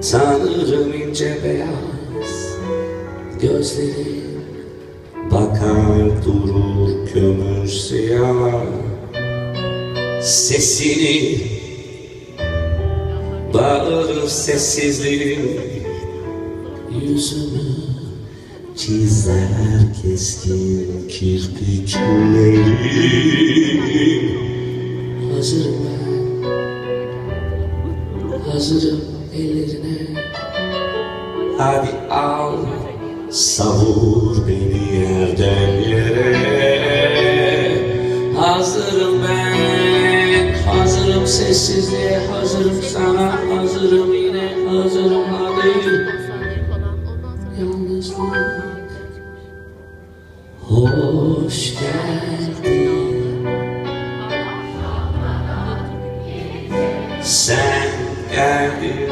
Tanırım ince beyaz gözlerin Bakar durur kömür siyah. Sesini Bağırır sessizliğin Yüzümü Çizer keskin kirpiklerin Hazırım ben Hazırım ellerine Hadi al. Savur beni yerden yere. Hazırım ben. Hazırım sessizliğe Hazırım sana. Hazırım yine Hazırım hadi. Yalnızlık Hoş geldin. Sen geldin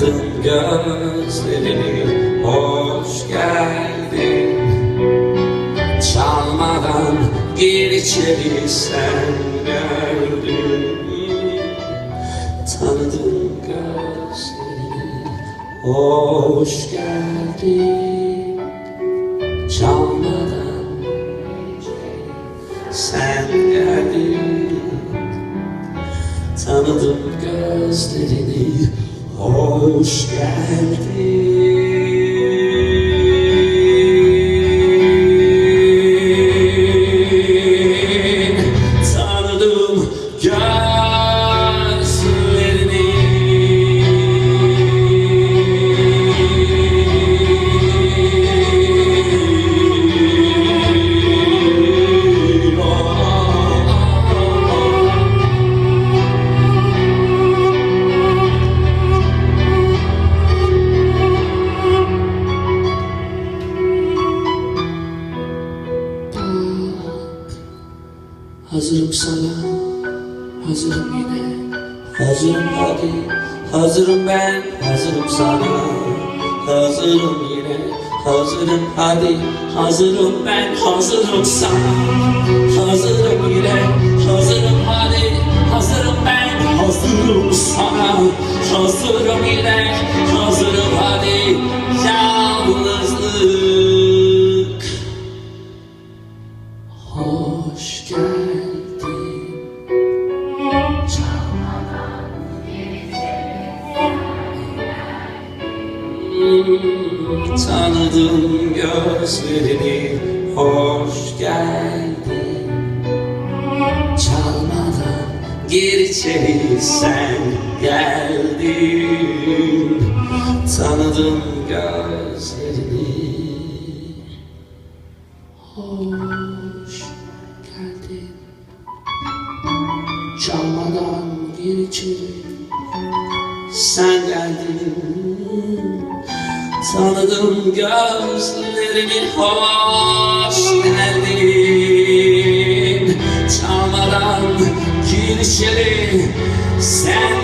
Tanıdım gözlerini Hoş geldin. Çalmadan gir içeri sen geldin Tanıdım gözlerini Hoş geldin. Çalmadan sen geldin Tanıdım gözlerini Hoş geldin Hazırım sana, hazırım yine. Hazırım hadi, hazırım ben Hazırım sana, hazırım yine Hazırım hadi, hazırım ben Hazırım sana, hazırım yine Hazırım hadi, hazırım ben Hazırım sana, hazırım yine Hazırım hadi, yalnızlık. Hoş geldin Tanıdım gözlerini Hoş geldin. Çalmadan gir içeri sen geldin. Tanıdım gözlerini. Hoş geldin. Çalmadan gir içeri Sen geldin Tanıdım gözlerini Hoş geldin Çalmadan gir içeri Sen